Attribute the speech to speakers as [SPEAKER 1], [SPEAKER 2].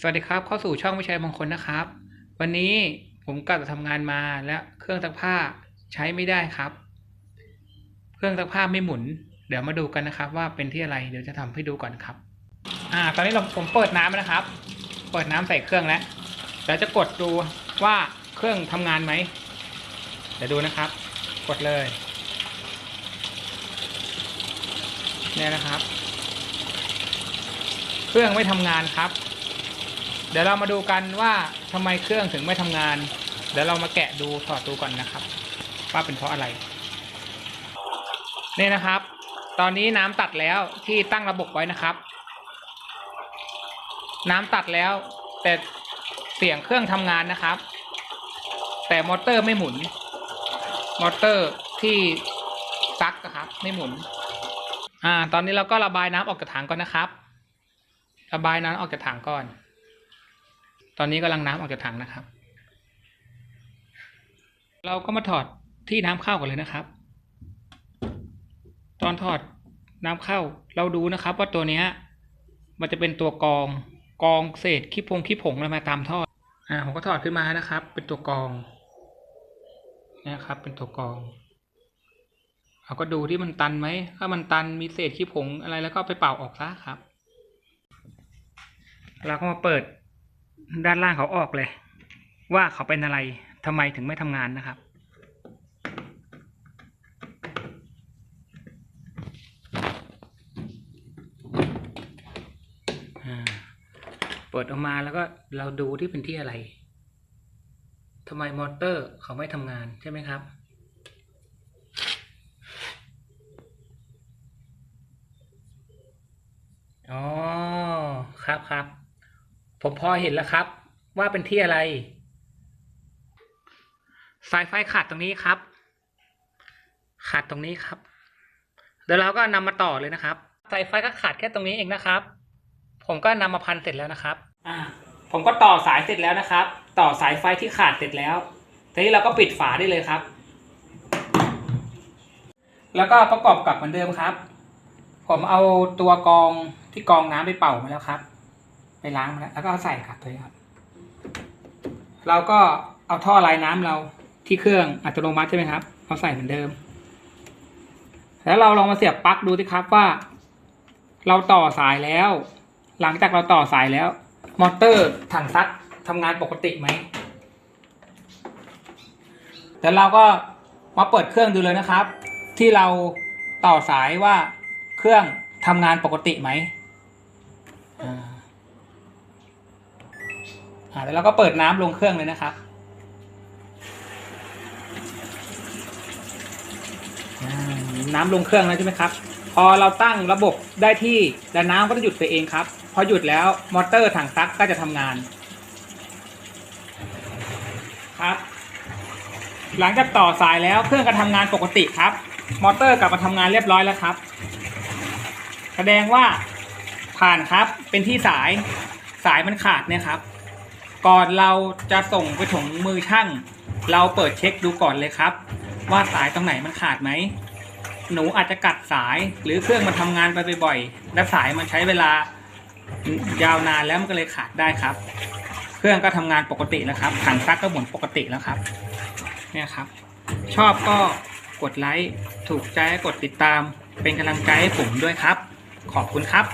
[SPEAKER 1] สวัสดีครับ เข้าสู่ช่องวิชัยมงคลนะครับ วันนี้ผมกลับจากทำงานมาและเครื่องซักผ้าใช้ไม่ได้ครับ เครื่องซักผ้าไม่หมุน เดี๋ยวมาดูกันนะครับ ว่าเป็นที่อะไรเดี๋ยวจะทำให้ดูก่อนครับ อ่า ตอนนี้เราผมเปิดน้ำแล้วนะครับ เปิดน้ำใส่เครื่องแล้วเดี๋ยวจะกดดูว่าเครื่องทำงานไหมเดี๋ยวดูนะครับ กดเลยเนี่ยนะครับ เครื่องไม่ทำงานครับ เดี๋ยวเรามาดูกันว่าทำไมเครื่องถึงไม่ทำงาน เดี๋ยวเรามาแกะดูถอดดูก่อนนะครับ ว่าเป็นเพราะอะไรนี่นะครับ ตอนนี้น้ำตัดแล้วที่ตั้งระบบไว้นะครับ น้ำตัดแล้ว แต่เสียงเครื่องทำงานนะครับ แต่มอเตอร์ไม่หมุน มอเตอร์ที่ซักนะครับ ไม่หมุน อ่า ตอนนี้เราก็ระบายน้ำออกจากถังก่อนนะครับ ระบายน้ำออกจากถังก่อน ตอนนี้กำลังน้ำออกจากถังนะครับ เราก็มาถอดที่น้ำเข้ากันเลยนะครับ ตอนถอดน้ำเข้าเราดูนะครับ ว่าตัวเนี้ย มันจะเป็นตัวกองกองเศษขี้พงขี้ผงอะไรมาตามท่ออ่าผมก็ถอดขึ้นมานะครับ เป็นตัวกองนี่ยครับ เป็นตัวกองเราก็ดูที่มันตันไหม ถ้ามันตันมีเศษขี้ผงอะไรแล้วก็ไปเป่าออกซะครับ เราก็มาเปิด ด้านล่างเขาออกเลย ว่าเขาเป็นอะไรทำไมถึงไม่ทำงานนะครับอ่าเปิดออกมาแล้วก็เราดูที่เป็นที่อะไรทำไมมอเตอร์เขาไม่ทำงานใช่ไหมครับอ๋อครับครับ ผมพอเห็นแล้วครับ ว่าเป็นที่อะไร สายไฟขาดตรงนี้ครับ ขาดตรงนี้ครับ เดี๋ยวเราก็นำมาต่อเลยนะครับ สายไฟก็ขาดแค่ตรงนี้เองนะครับ ผมก็นำมาพันเสร็จแล้วนะครับ อ่า ผมก็ต่อสายเสร็จแล้วนะครับ ต่อสายไฟที่ขาดเสร็จแล้ว ทีนี้เราก็ปิดฝาได้เลยครับ แล้วก็ประกอบกับเหมือนเดิมครับ ผมเอาตัวกองที่กองน้ำไปเป่ามาแล้วครับ ไปล้างมาแล้วแล้วก็เอาใส่กลับเลยครับ เราก็เอาท่อลายน้ำเราที่เครื่องอัตโนมัติใช่ไหมครับเอาใส่เหมือนเดิม แล้วเราลองมาเสียบปลั๊กดูสิครับว่า เราต่อสายแล้ว หลังจากเราต่อสายแล้ว มอเตอร์ถังซักทำงานปกติไหมแล้วเราก็มาเปิดเครื่องดูเลยนะครับ ที่เราต่อสายว่าเครื่องทำงานปกติไหมอ่า อ่าแล้วเราก็เปิดน้ำลงเครื่องเลยนะครับน้ำลงเครื่องแล้วใช่ไหมครับ พอเราตั้งระบบได้ที่แล้วน้ำก็จะหยุดไปเองครับ พอหยุดแล้วมอเตอร์ถังซักก็จะทำงาน ครับ หลังจากต่อสายแล้วเครื่องก็ทำงานปกติครับ มอเตอร์กลับมาทำงานเรียบร้อยแล้วครับ แสดงว่าผ่านครับเป็นที่สายสายมันขาดเนี่ยครับ ก่อนเราจะส่งไปถึงมือช่าง เราเปิดเช็คดูก่อนเลยครับ ว่าสายตรงไหนมันขาดไหม หนูอาจจะกัดสายหรือเครื่องมันทำงานไปบ่อยๆและสายมันใช้เวลายาวนานแล้วมันก็เลยขาดได้ครับ เครื่องก็ทำงานปกติแล้วครับถังซักก็หมุนปกติแล้วครับ เนี่ยครับ ชอบก็กดไลค์ถูกใจกดติดตาม เป็นกำลังใจให้ผมด้วยครับ ขอบคุณครับ